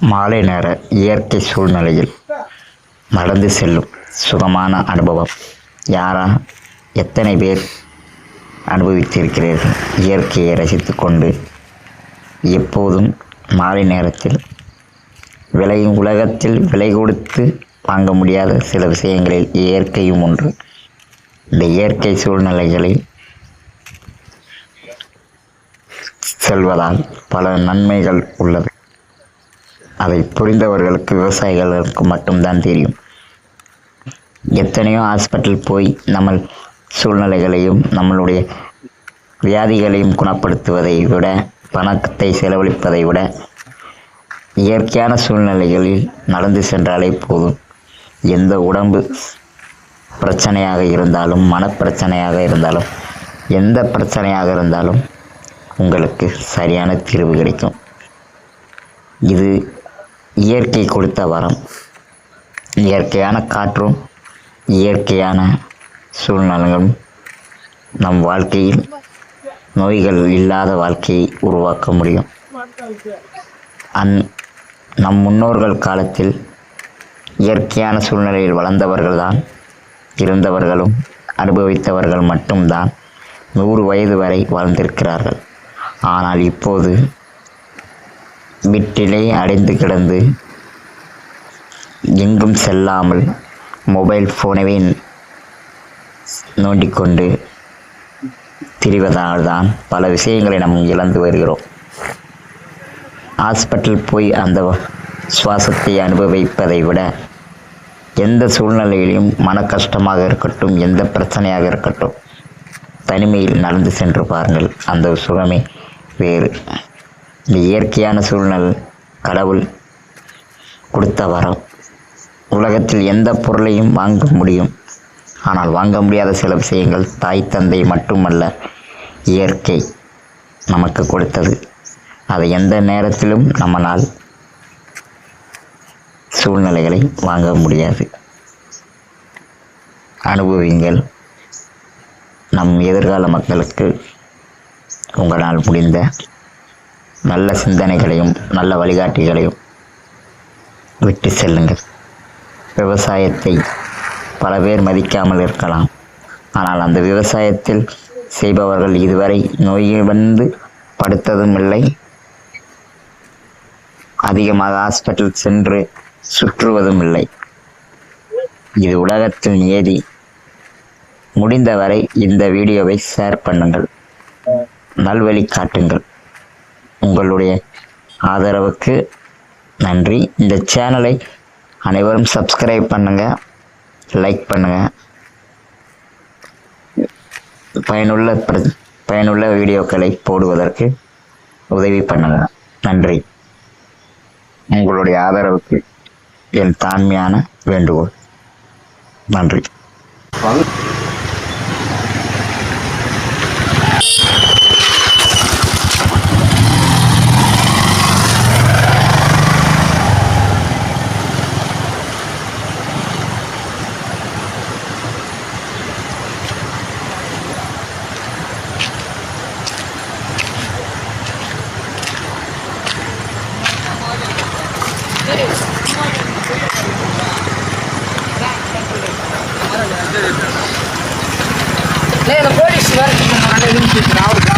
மாலை நேர இயற்கை சூழ்நிலையில் நடந்து செல்லும் சுகமான அனுபவம். யாரா? எத்தனை பேர் அனுபவித்திருக்கிறீர்கள்? இயற்கையை ரசித்து கொண்டு எப்போதும் மாலை நேரத்தில் விலை உலகத்தில் விலை கொடுத்து வாங்க முடியாத சில விஷயங்களில் இயற்கையும் ஒன்று. இந்த இயற்கை சூழ்நிலைகளை செல்வதால் பல நன்மைகள் உள்ளது. அதை புரிந்தவர்களுக்கு விவசாயிகளுக்கு மட்டும்தான் தெரியும். எத்தனையோ ஹாஸ்பிட்டல் போய் நம்ம சூழ்நிலைகளையும் நம்மளுடைய வியாதிகளையும் குணப்படுத்துவதை விட பணத்தை செலவழிப்பதை விட இயற்கையான சூழ்நிலைகளில் நடந்து சென்றாலே போதும். எந்த உடம்பு பிரச்சனையாக இருந்தாலும் மனப்பிரச்சனையாக இருந்தாலும் எந்த பிரச்சனையாக இருந்தாலும் உங்களுக்கு சரியான தீர்வு கிடைக்கும். இது இயற்கை கொடுத்த வரம். இயற்கையான காற்றும் இயற்கையான சூழ்நிலைகளும் நம் வாழ்க்கையில் நோய்கள் இல்லாத வாழ்க்கையை உருவாக்க முடியும். அந் நம் முன்னோர்கள் காலத்தில் இயற்கையான சூழ்நிலையில் வளர்ந்தவர்கள்தான் இருந்தவர்களும் அனுபவித்தவர்கள் மட்டும்தான் நூறு வயது வரை வாழ்ந்திருக்கிறார்கள். ஆனால் இப்போது வீட்டிலே அடைந்து கிடந்து எங்கும் செல்லாமல் மொபைல் ஃபோனவே நோண்டிக்கொண்டு திரிவதால் தான் பல விஷயங்களை நாம் இழந்து வருகிறோம். ஹாஸ்பிட்டல் போய் அந்த சுவாசத்தை அனுபவிப்பதை விட எந்த சூழ்நிலையிலும் மன கஷ்டமாக இருக்கட்டும் எந்த பிரச்சனையாக இருக்கட்டும் தனிமையில் நடந்து சென்று பாருங்கள். அந்த சுகமே வேறு. இயற்கையான சூழ்நிலை கடவுள் கொடுத்த வரம். உலகத்தில் எந்த பொருளையும் வாங்க முடியும். ஆனால் வாங்க முடியாத சில விஷயங்கள் தாய் தந்தை மட்டுமல்ல இயற்கை நமக்கு கொடுத்தது. அதை எந்த நேரத்திலும் நம்மளால் சூழ்நிலைகளை வாங்க முடியாது. அனுபவிங்கள். நம் எதிர்கால மக்களுக்கு உங்களால் முடிந்த நல்ல சிந்தனைகளையும் நல்ல வழிகாட்டிகளையும் விட்டு செல்லுங்கள். விவசாயத்தை பல பேர் மதிக்காமல் இருக்கலாம். ஆனால் அந்த விவசாயத்தில் செய்பவர்கள் இதுவரை நோய் வந்து படுத்ததும் இல்லை. அதிகமாக ஹாஸ்பிட்டல் சென்று சுற்றுவதும் இல்லை. இது உலகத்தில் நியதி முடிந்தவரை இந்த வீடியோவை ஷேர் பண்ணுங்கள். நல்வழி காட்டுங்கள். உங்களுடைய ஆதரவுக்கு நன்றி. இந்த சேனலை அனைவரும் சப்ஸ்கிரைப் பண்ணுங்க லைக் பண்ணுங்க. பயனுள்ள பிர- பயனுள்ள வீடியோக்களை போடுவதற்கு உதவி பண்ணுங்க. நன்றி. உங்களுடைய ஆதரவுக்கு என் தாண்மையான வேண்டுகோள். நன்றி. Lembra, por isso, agora que eu tô na hora de um pedral.